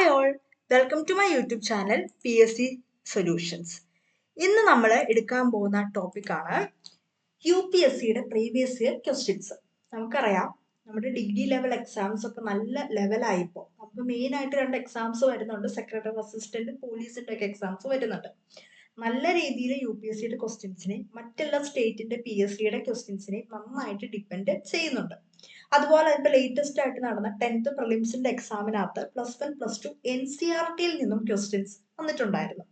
Hi all welcome to my YouTube channel P S C solutions ഇന്ന് നമ്മൾ എടുക്കാൻ പോകുന്ന ടോപ്പിക്കാണ് യു പി എസ് സിയുടെ പ്രീവിയസ് ഇയർ ക്വസ്റ്റ്യൻസ് നമുക്കറിയാം നമ്മുടെ ഡിഗ്രി ലെവൽ എക്സാംസ് ഒക്കെ നല്ല ലെവലായിപ്പോൾ നമുക്ക് മെയിൻ ആയിട്ട് രണ്ട് എക്സാംസ് വരുന്നുണ്ട്. സെക്രട്ടറി അസിസ്റ്റന്റ് പോലീസിന്റെ ഒക്കെ എക്സാംസ് വരുന്നുണ്ട്. നല്ല രീതിയിൽ യു പി എസ് സിയുടെ ക്വസ്റ്റ്യൻസിനെ മറ്റുള്ള സ്റ്റേറ്റിന്റെ പി എസ് സിയുടെ ക്വസ്റ്റ്യൻസിനെ നന്നായിട്ട് ഡിപ്പെൻഡ് ചെയ്യുന്നുണ്ട്. അതുപോലെ ഇപ്പൊ ലേറ്റസ്റ്റ് ആയിട്ട് നടന്ന ടെൻത്ത് പ്രിലിംസിന്റെ എക്സാമിനകത്ത് plus one plus two N C R ടിയിൽ നിന്നും ക്വസ്റ്റ്യൻസ് വന്നിട്ടുണ്ടായിരുന്നു.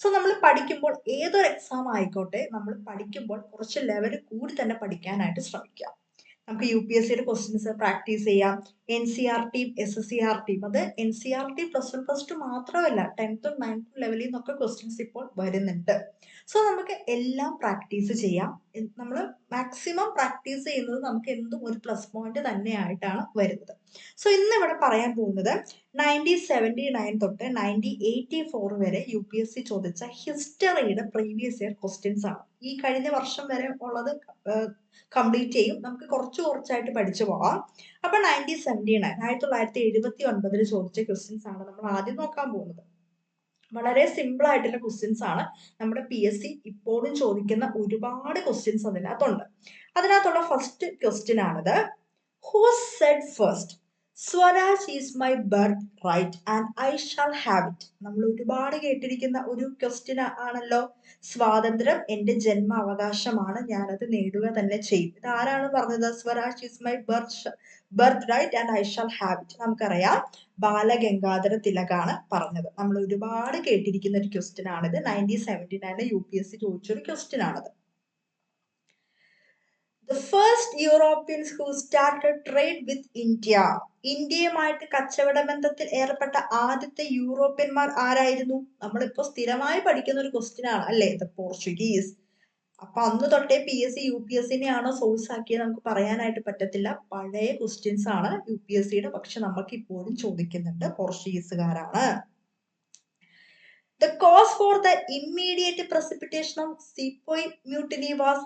സോ നമ്മൾ പഠിക്കുമ്പോൾ ഏതൊരു എക്സാം ആയിക്കോട്ടെ നമ്മൾ പഠിക്കുമ്പോൾ കുറച്ച് ലെവൽ കൂടി തന്നെ പഠിക്കാനായിട്ട് ശ്രമിക്കാം നമുക്ക് യു പി എസ് സിയുടെ ക്വസ്റ്റ്യൻസ് പ്രാക്ടീസ് ചെയ്യാം. N C R T S S C R T അത് N C R T plus one plus two മാത്രമല്ല ടെൻത്തും നയൻത്തും ലെവലിൽ നിന്നൊക്കെ ക്വസ്റ്റ്യൻസ് ഇപ്പോൾ വരുന്നുണ്ട്. സോ നമുക്ക് എല്ലാം പ്രാക്ടീസ് ചെയ്യാം. നമ്മൾ മാക്സിമം പ്രാക്ടീസ് ചെയ്യുന്നത് നമുക്ക് എന്തും ഒരു പ്ലസ് പോയിന്റ് തന്നെയായിട്ടാണ് വരുന്നത്. സോ ഇന്ന് ഇവിടെ പറയാൻ പോകുന്നത് നയന്റീൻ സെവന്റി നയൻ തൊട്ട് നയന്റീൻ എയ്റ്റി ഫോർ വരെ യു പി എസ് സി ചോദിച്ച ഹിസ്റ്ററിയുടെ പ്രീവിയസ് ഇയർ ക്വസ്റ്റ്യൻസ് ആണ്. ഈ കഴിഞ്ഞ വർഷം വരെ ഉള്ളത് കംപ്ലീറ്റ് ചെയ്യും. നമുക്ക് കുറച്ച് കുറച്ചായിട്ട് പഠിച്ചു പോകാം. അപ്പൊ നയന്റീൻ സെവന്റി നയൻ ആയിരത്തി തൊള്ളായിരത്തി എഴുപത്തി ഒൻപതിൽ ചോദിച്ച ക്വസ്റ്റ്യൻസ് ആണ് നമ്മൾ ആദ്യം നോക്കാൻ പോകുന്നത്. വളരെ സിമ്പിൾ ആയിട്ടുള്ള ക്വസ്റ്റ്യൻസ് ആണ്. നമ്മുടെ പി എസ് സി ഇപ്പോഴും ചോദിക്കുന്ന ഒരുപാട് ക്വസ്റ്റ്യൻസ് അതിനകത്തുണ്ട്. അതിനകത്തുള്ള ഫസ്റ്റ് ക്വസ്റ്റ്യൻ ആണിത് who said first Swaraj is my birthright and I shall have it. നമ്മൾ ഒരുപാട് കേട്ടിരിക്കുന്ന ഒരു ക്വസ്റ്റ്യൻ ആണല്ലോ. സ്വാതന്ത്ര്യം എന്റെ ജന്മ അവകാശമാണ് ഞാനത് നേടുക തന്നെ ചെയ്യും. ഇത് ആരാണ് പറഞ്ഞത്? Swaraj is my birth birthright and I shall have it. നമുക്കറിയാം ബാലഗംഗാധര തിലകാണ് പറഞ്ഞത്. നമ്മൾ ഒരുപാട് കേട്ടിരിക്കുന്ന ഒരു ക്വസ്റ്റ്യൻ ആണിത്. നയന്റീൻ സെവന്റി നയനിൽ യു പി എസ് സി ചോദിച്ചൊരു ക്വസ്റ്റ്യൻ ആണിത്. The first Europeans who started trade with India ഇന്ത്യയുമായിട്ട് കച്ചവട ബന്ധത്തിൽ ഏർപ്പെട്ട ആദ്യത്തെ യൂറോപ്യന്മാർ ആരായിരുന്നു? നമ്മളിപ്പോ സ്ഥിരമായി പഠിക്കുന്ന ഒരു ക്വസ്റ്റ്യൻ ആണ് അല്ലേ? ദ പോർച്ചുഗീസ് അപ്പൊ അന്ന് തൊട്ടേ P S C U P S സിനെയാണോ source ആക്കിയത് നമുക്ക് പറയാനായിട്ട് പറ്റത്തില്ല. പഴയ ക്വസ്റ്റ്യൻസ് ആണ് യു പി എസ് സിയുടെ പക്ഷെ നമുക്ക് ഇപ്പോഴും ചോദിക്കുന്നുണ്ട് പോർച്ചുഗീസുകാരാണ് the cause for the immediate precipitation of sepoy mutiny was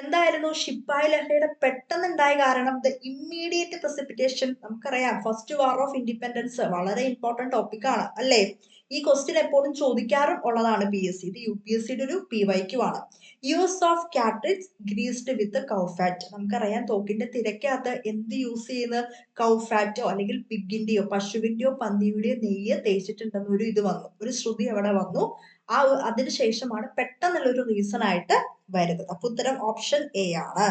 എന്തായിരുന്നു? ഷിപ്പായ് പെട്ടെന്ന് പെട്ടെന്നുണ്ടായ കാരണം ദ ഇമ്മീഡിയറ്റ് പ്രസിപ്പിറ്റേഷൻ നമുക്കറിയാം. ഫസ്റ്റ് വാർ ഓഫ് ഇൻഡിപെൻഡൻസ് വളരെ ഇമ്പോർട്ടന്റ് ടോപ്പിക് ആണ് അല്ലേ? ഈ ക്വസ്റ്റ്യൻ എപ്പോഴും ചോദിക്കാറും ഉള്ളതാണ് പി എസ് സി ഇത് യു പി എസ് സിയുടെ ഒരു പി വൈക്യു ആണ്. Use of cartridges greased with cow fat നമുക്കറിയാം തോക്കിന്റെ തിരക്കകത്ത് എന്ത് യൂസ് ചെയ്യുന്ന? കൗഫാറ്റോ അല്ലെങ്കിൽ പിഗിന്റെയോ പശുവിന്റെയോ പന്നിയുടെയോ നെയ്യ് തേച്ചിട്ടുണ്ടെന്ന് ഒരു ഇത് വന്നു. ഒരു ശ്രുതി അവിടെ വന്നു. ആ അതിനുശേഷമാണ് പെട്ടെന്നുള്ള ഒരു റീസൺ ആയിട്ട് വരുന്നത്. അപ്പൊ ഉത്തരം ഓപ്ഷൻ എ ആണ്.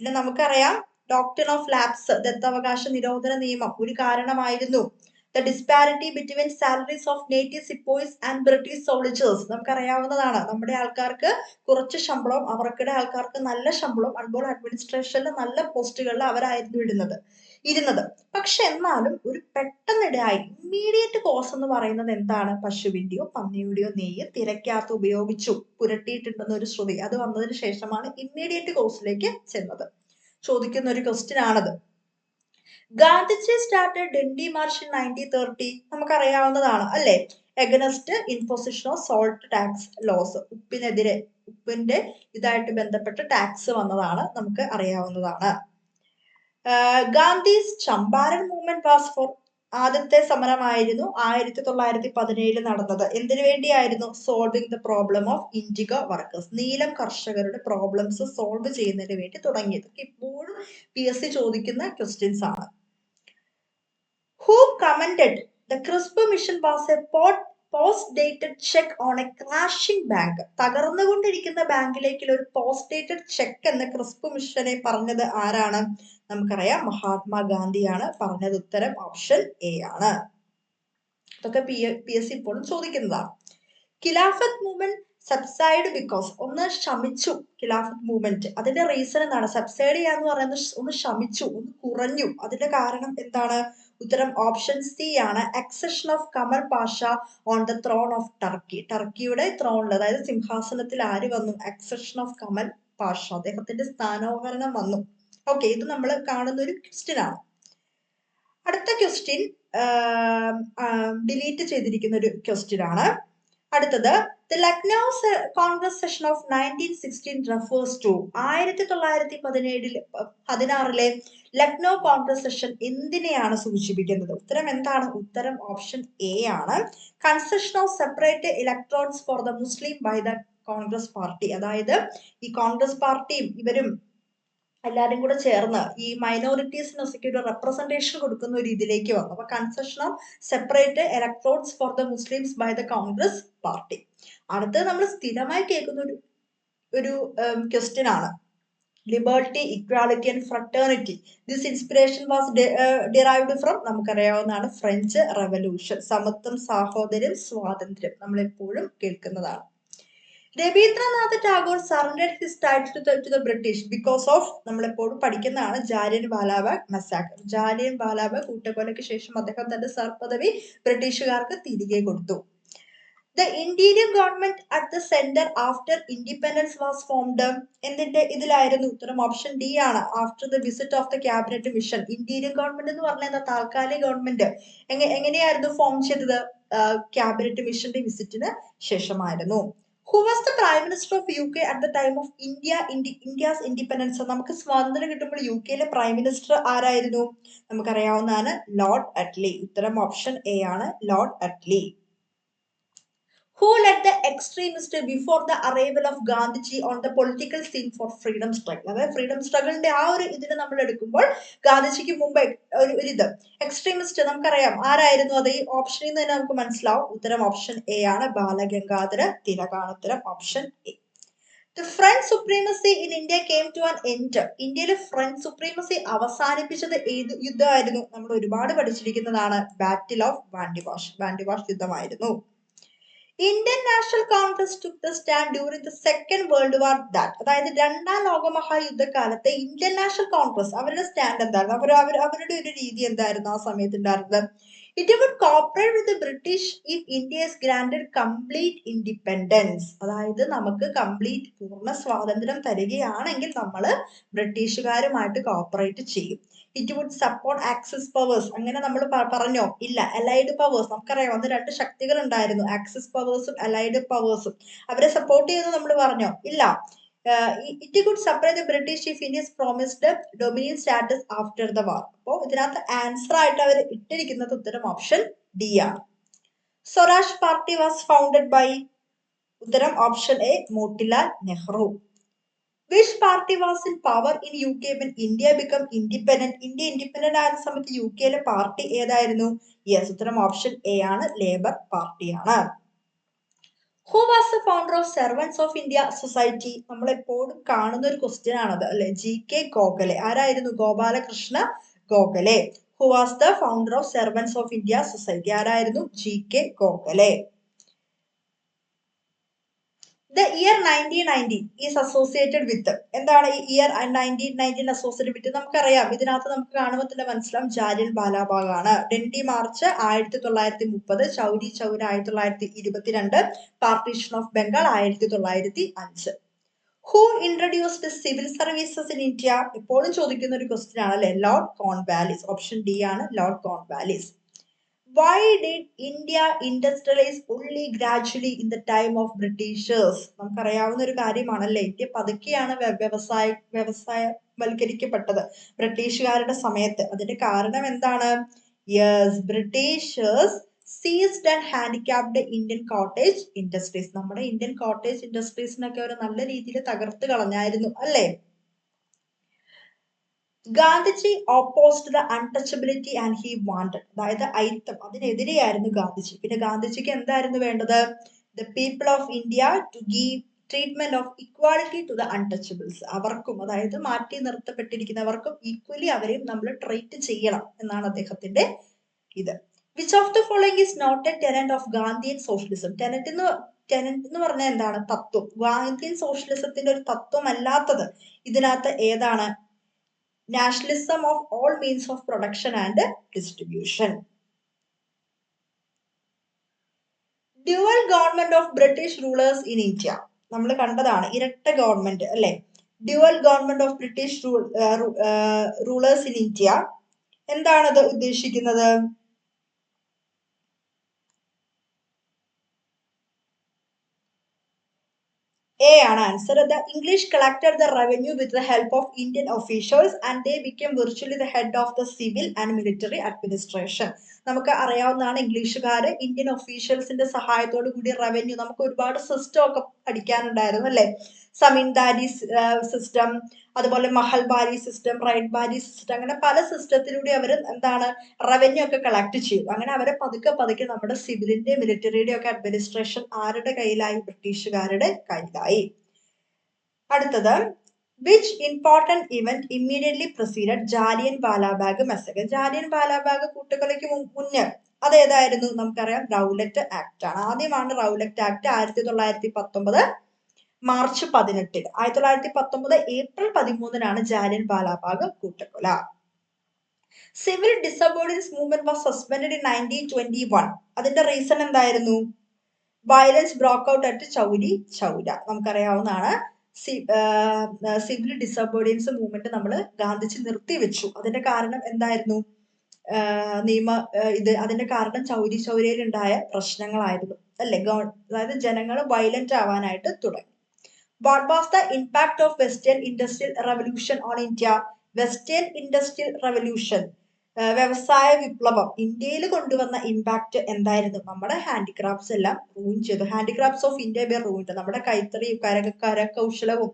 പിന്നെ നമുക്കറിയാം ഡോക്ടർ ഓഫ് ലാബ്സ് ദത്തവകാശ നിരോധന നിയമം ഒരു കാരണമായിരുന്നു. The disparity between salaries of native sepoys and British soldiers നമുക്കറിയാവുന്നതാണ്. നമ്മുടെ ആൾക്കാർക്ക് കുറച്ച് ശമ്പളവും അവർക്കിടെ ആൾക്കാർക്ക് നല്ല ശമ്പളവും അതുപോലെ അഡ്മിനിസ്ട്രേഷനിലെ നല്ല പോസ്റ്റുകളിൽ അവരായിരുന്നു ഇടുന്നത്. ഇരുന്നത്. പക്ഷെ എന്നാലും ഒരു പെട്ടെന്നിടെയായി ഇമ്മീഡിയറ്റ് കോസ് എന്ന് പറയുന്നത് എന്താണ്? പശുവിന്റെയോ പന്നിയുടെയോ നെയ്യ് തിരക്കകത്ത് ഉപയോഗിച്ചു പുരട്ടിയിട്ടുണ്ടെന്ന ഒരു ശ്രുതി. അത് വന്നതിന് ശേഷമാണ് ഇമ്മീഡിയറ്റ് കോസിലേക്ക് ചെന്നത്. ചോദിക്കുന്ന ഒരു ക്വസ്റ്റ്യൻ ആണത്. Gandhiji started Dandi march in nineteen thirty നമുക്കറിയാവുന്നതാണ് അല്ലെ? Against imposition of salt tax laws ഉപ്പിനെതിരെ ഉപ്പിന്റെ ഇതായിട്ട് ബന്ധപ്പെട്ട് ടാക്സ് വന്നതാണ് നമുക്ക് അറിയാവുന്നതാണ്. Gandhi's Champaran movement was for ആദ്യത്തെ സമരമായിരുന്നു ആയിരത്തി തൊള്ളായിരത്തി പതിനേഴിൽ നടന്നത്. എന്തിനു വേണ്ടിയായിരുന്നു? Solving the problem of indigo workers നീലം കർഷകരുടെ പ്രോബ്ലംസ് സോൾവ് ചെയ്യുന്നതിന് വേണ്ടി തുടങ്ങിയത്. ഇപ്പോഴും പി എസ് സി ചോദിക്കുന്ന ക്വസ്റ്റ്യൻസ് ആണ്. Who commented the Cripps mission was a post post dated cheque on a crashing bank തകർന്നുകൊണ്ടിരിക്കുന്ന ബാങ്കിലേക്കുള്ള ഒരു പോസ്റ്റ് ഡേറ്റഡ് ചെക്ക് എന്ന ക്രിസ്പ് മിഷനെ പറഞ്ഞത് ആരാണ്? നമുക്കറിയാം. മഹാത്മാഗാന്ധിയാണ് പറഞ്ഞത് ഉത്തരം ഓപ്ഷൻ എ ആണ്. ഇതൊക്കെ പി പി എസ് സി ഇപ്പോഴും ചോദിക്കുന്നതാണ് ഖിലാഫത്ത് മൂവ്മെന്റ് സബ്സൈഡ് ബിക്കോസ് ഒന്ന് ശമിച്ചു. ഖിലാഫത്ത് മൂവ്മെന്റ്. അതിന്റെ റീസൺ എന്താണ്? സബ്സൈഡ് ചെയ്യാന്ന് പറയുന്നത് ഒന്ന് ശമിച്ചു ഒന്ന് കുറഞ്ഞു. അതിന്റെ കാരണം എന്താണ്? ഉത്തരം ഓപ്ഷൻ സി ആണ്. Accession of Kemal Pasha on the throne of Turkey ടർക്കിയുടെ ത്രോണിൽ അതായത് സിംഹാസനത്തിൽ ആര് വന്നു? അക്സഷൻ ഓഫ് കമൽ പാഷ അദ്ദേഹത്തിന്റെ സ്ഥാനോഹരണം വന്നു. ഓക്കെ ഇത് നമ്മൾ കാണുന്ന ഒരു ക്വസ്റ്റ്യൻ ആണ്. അടുത്ത ക്വസ്റ്റ്യൻ ഡിലീറ്റ് ചെയ്തിരിക്കുന്ന ഒരു ക്വസ്റ്റ്യൻ ആണ്. അടുത്തത് the Lucknow Congress session of nineteen sixteen refers to ആയിരത്തി തൊള്ളായിരത്തി പതിനേഴിൽ പതിനാറിലെ ലക്നൗ കോൺഗ്രസ് സെഷൻ എന്തിനെയാണ് സൂചിപ്പിക്കുന്നത്? ഉത്തരം എന്താണ്? ഉത്തരം ഓപ്ഷൻ എ ആണ്. Concession of separate electrons for the Muslim by the Congress party അതായത് ഈ കോൺഗ്രസ് പാർട്ടിയും ഇവരും എല്ലാവരും കൂടെ ചേർന്ന് ഈ മൈനോറിറ്റീസിനൊക്കെ ഒരു റെപ്രസെന്റേഷൻ കൊടുക്കുന്ന ഒരു ഇതിലേക്ക് വന്നു. അപ്പൊ concession of separate electorates for the Muslims by the Congress party അടുത്തത് നമ്മൾ സ്ഥിരമായി കേൾക്കുന്ന ഒരു ഒരു ക്വസ്റ്റ്യൻ ആണ്. Liberty equality and fraternity this inspiration was derived from നമുക്കറിയാവുന്നതാണ് ഫ്രഞ്ച് റെവല്യൂഷൻ സമത്വം സാഹോദര്യം സ്വാതന്ത്ര്യം നമ്മൾ എപ്പോഴും കേൾക്കുന്നതാണ്. Rabindranath Tagore surrender his title to the British because of നമ്മളെപ്പോഴും പഠിക്കുന്നതാണ് Jallianwala Bagh massacre Jallianwala Bagh കൂട്ടക്കൊലയ്ക്ക് ശേഷം അദ്ദേഹം തന്റെ സർപദവി ബ്രിട്ടീഷുകാർക്ക് തിരികെ കൊടുത്തു. The interior government at the centre after independence was formed എന്തിന്റെ ഇതിലായിരുന്നു ഉത്തരം? ഓപ്ഷൻ ഡി ആണ്. After the visit of the cabinet mission interior government എന്ന് പറഞ്ഞ താൽക്കാലിക ഗവൺമെന്റ് എങ്ങനെയായിരുന്നു ഫോം ചെയ്തത്? ക്യാബിനറ്റ് മിഷന്റെ വിസിറ്റിന് ശേഷമായിരുന്നു. Who was the prime minister of U K at the time of India India's independence നമുക്ക് സ്വാതന്ത്ര്യം കിട്ടുമ്പോൾ യു കെയിലെ പ്രൈം മിനിസ്റ്റർ ആരായിരുന്നു? നമുക്കറിയാവുന്നതാണ് ലോർഡ് അറ്റ്ലി ഉത്തരം ഓപ്ഷൻ എ ആണ് Lord Attlee who led the extremist before the arrival of Gandhiji on the political scene for freedom struggle? അതായത് freedom സ്ട്രഗിളിന്റെ ആ ഒരു ഇതിന് നമ്മൾ എടുക്കുമ്പോൾ ഗാന്ധിജിക്ക് മുമ്പ് ഒരു ഇത്. എക്സ്ട്രീമിസ്റ്റ് നമുക്കറിയാം. ആരായിരുന്നു അത്? ഈ ഓപ്ഷനിൽ നിന്ന് തന്നെ നമുക്ക് മനസ്സിലാവും. ഉത്തരം ഓപ്ഷൻ എ ആണ്. Balagangadhara തിലകാണ് option A the French supremacy in India came to an end ഇന്ത്യയിലെ ഫ്രഞ്ച് സുപ്രീമസി അവസാനിപ്പിച്ചത് ഏത് യുദ്ധമായിരുന്നു? നമ്മൾ ഒരുപാട് പഠിച്ചിരിക്കുന്നതാണ്. Battle of Wandiwash Wandiwash യുദ്ധമായിരുന്നു. Indian National Congress took the stand during the second world war that അതായത് രണ്ടാം ലോകമഹായുദ്ധകാലത്തെ ഇന്ത്യൻ നാഷണൽ കോൺഗ്രസ് അവരുടെ സ്റ്റാൻഡ് എന്തായിരുന്നു? അവർ അവർ അവരുടെ ഒരു രീതി എന്തായിരുന്നു ആ സമയത്ത് ഉണ്ടായിരുന്നത് it would cooperate with British if India is granted complete independence അതായത് നമുക്ക് കംപ്ലീറ്റ് പൂർണ സ്വാതന്ത്ര്യം തരികയാണെങ്കിൽ നമ്മൾ ബ്രിട്ടീഷുകാരുമായിട്ട് കോപ്പറേറ്റ് ചെയ്യും. It would support Axis powers അങ്ങനെ നമ്മൾ പറഞ്ഞോ? ഇല്ല. അലൈഡ് പവേഴ്സ് നമുക്കറിയാം. അന്ന് രണ്ട് ശക്തികൾ ഉണ്ടായിരുന്നു ആക്സിസ് പവേഴ്സും അലൈഡ് പവേഴ്സും അവരെ സപ്പോർട്ട് ചെയ്യുന്നു നമ്മൾ പറഞ്ഞോ? ഇല്ല. It could separate the British chief India's promised dominion status after the war അപ്പോൾ ഇതിനകത്ത് ആൻസർ ആയിട്ട് അവർ ഇട്ടിരിക്കുന്നത് ഉത്തരം ഓപ്ഷൻ ഡി ആണ്. Swaraj party was founded by ഉത്തരം option A Motilal Nehru. Which party was in power in U K when India become independent India independent ആയ സമയത്ത് U കെയിലെ പാർട്ടി ഏതായിരുന്നു? യെസ് ഉത്തരം ഓപ്ഷൻ എ ആണ്. ലേബർ പാർട്ടിയാണ് who was the founder of servants of India society നമ്മൾ എപ്പോഴും കാണുന്ന ഒരു ക്വസ്റ്റ്യൻ ആണത് അല്ലെ? ജി കെ ഗോഖലെ ആരായിരുന്നു? Gopalakrishna Gokhale who was the founder of servants of India society ആരായിരുന്നു? G K Gokhale the year nineteen nineteen is associated with എന്താണ് ഈ year nineteen nineteen associated with നമുക്കറിയാം. ഇതിനകത്ത് നമുക്ക് കാണുമ്പോൾ തന്നെ മനസ്സിലാവും. ജാലിയൻ ബാലാബാഗാണ്. ഡെൻഡി മാർച്ച് ആയിരത്തി തൊള്ളായിരത്തി മുപ്പത് ചൗരി ചൗര ആയിരത്തി തൊള്ളായിരത്തി ഇരുപത്തിരണ്ട് പാർട്ടീഷൻ ഓഫ് ബംഗാൾ ആയിരത്തി തൊള്ളായിരത്തി അഞ്ച് who introduced civil services in India എപ്പോഴും ചോദിക്കുന്ന ഒരു ക്വസ്റ്റ്യൻ ആണ് അല്ലെ? ലോർഡ് കോൺവാലിസ് ഓപ്ഷൻ ഡി ആണ് Lord Cornwallis why did India industrialise only gradually in the time of Britishers നമുക്കറിയാവുന്ന ഒരു കാര്യമാണല്ലേ? ഇന്ത്യ പതുക്കെയാണ് വ്യവസായ വ്യവസായവൽക്കരിക്കപ്പെട്ടത് ബ്രിട്ടീഷുകാരുടെ സമയത്ത്. അതിന്റെ കാരണം എന്താണ്? Yes Britishers seized and handicapped Indian cottage industries നമ്മുടെ ഇന്ത്യൻ കോട്ടേജ് ഇൻഡസ്ട്രീസിനൊക്കെ ഒരു നല്ല രീതിയിൽ തകർത്ത് കളഞ്ഞായിരുന്നു അല്ലേ? Gandhiji opposed the untouchability and he wanted അതായത് ഐത്തം. അതിനെതിരെയായിരുന്നു ഗാന്ധിജി. പിന്നെ ഗാന്ധിജിക്ക് എന്തായിരുന്നു വേണ്ടത്? The people of India to give treatment of equality to the untouchables അവർക്കും അതായത് മാറ്റി നിർത്തപ്പെട്ടിരിക്കുന്നവർക്കും ഈക്വലി അവരെയും നമ്മൾ ട്രീറ്റ് ചെയ്യണം എന്നാണ് അദ്ദേഹത്തിന്റെ ഇത്. Which of the following is not a tenet of Gandhian socialism tenet എന്ന് ടെനന്റ് എന്ന് പറഞ്ഞാൽ എന്താണ്? തത്വം. ഗാന്ധിയൻ സോഷ്യലിസത്തിന്റെ ഒരു തത്വം അല്ലാത്തത് ഇതിനകത്ത് ഏതാണ്? Nationalism of all means of production and distribution dual government of British rulers in India നമ്മൾ കണ്ടതാണ് ഇരട്ട ഗവൺമെന്റ് അല്ലെ? Dual government of British rulers in India എന്താണത് ഉദ്ദേശിക്കുന്നത്? എ ആണ്. Answer the English collected the revenue with the help of Indian officials and they become virtually the head of the civil and military administration നമുക്ക് അറിയാവുന്നതാണ് ഇംഗ്ലീഷുകാർ Indian ഒഫീഷ്യൽസിന്റെ സഹായത്തോടു കൂടി revenue നമുക്ക് ഒരുപാട് സിസ്റ്റം ഒക്കെ പഠിക്കാനുണ്ടായിരുന്നു അല്ലെ? സമീൻദാരി സിസ്റ്റം അതുപോലെ mahalwari system ryotwari system അങ്ങനെ പല സിസ്റ്റത്തിലൂടെ അവർ എന്താണ് റവന്യൂ ഒക്കെ കളക്ട് ചെയ്തു. അങ്ങനെ അവരെ പതുക്കെ പതുക്കെ നമ്മുടെ സിവിലിന്റെ മിലിറ്ററിയുടെ ഒക്കെ അഡ്മിനിസ്ട്രേഷൻ ആരുടെ കയ്യിലായി? ബ്രിട്ടീഷുകാരുടെ കയ്യിലായി. അടുത്തത് which important event immediately proceeded Jallian Walabagh massacre Jallian Walabagh കൂട്ടുകൊലയ്ക്ക് മുന്നേ അതേതായിരുന്നു? നമുക്കറിയാം റൗലറ്റ് ആക്ട് ആണ്. ആദ്യമാണ് റൗലറ്റ് ആക്ട് ആയിരത്തി തൊള്ളായിരത്തി പത്തൊമ്പത് മാർച്ച് പതിനെട്ടിന്. ആയിരത്തി തൊള്ളായിരത്തി പത്തൊമ്പത് ഏപ്രിൽ പതിമൂന്നിനാണ് ജാലിയൻ ബാലാബാഗ് കൂട്ടക്കൊല civil disobedience movement was suspend in nineteen twenty one അതിന്റെ റീസൺ എന്തായിരുന്നു? Violence broke out at Chauri Chaura നമുക്കറിയാവുന്നതാണ്. സിവിൽ ഡിസബോർഡിയൻസ് മൂവ്മെന്റ് നമ്മൾ ഗാന്ധിജി നിർത്തിവെച്ചു. അതിന്റെ കാരണം എന്തായിരുന്നു? നിയമ ഇത് അതിന്റെ കാരണം ചൗരി ചൗരയിൽ ഉണ്ടായ പ്രശ്നങ്ങളായിരുന്നു. അല്ലെ? അതായത് ജനങ്ങൾ വയലന്റ് ആവാനായിട്ട് തുടങ്ങി. What was the impact of western industrial revolution on India western industrial revolution വ്യവസായ വിപ്ലവം ഇന്ത്യയിൽ കൊണ്ടുവന്ന ഇമ്പാക്ട് എന്തായിരുന്നു? നമ്മുടെ ഹാൻഡിക്രാഫ്റ്റ്സ് എല്ലാം റൂൺ ചെയ്തു. Handicrafts of India be ruin നമ്മുടെ കൈത്തറി കരകര കൗശലവും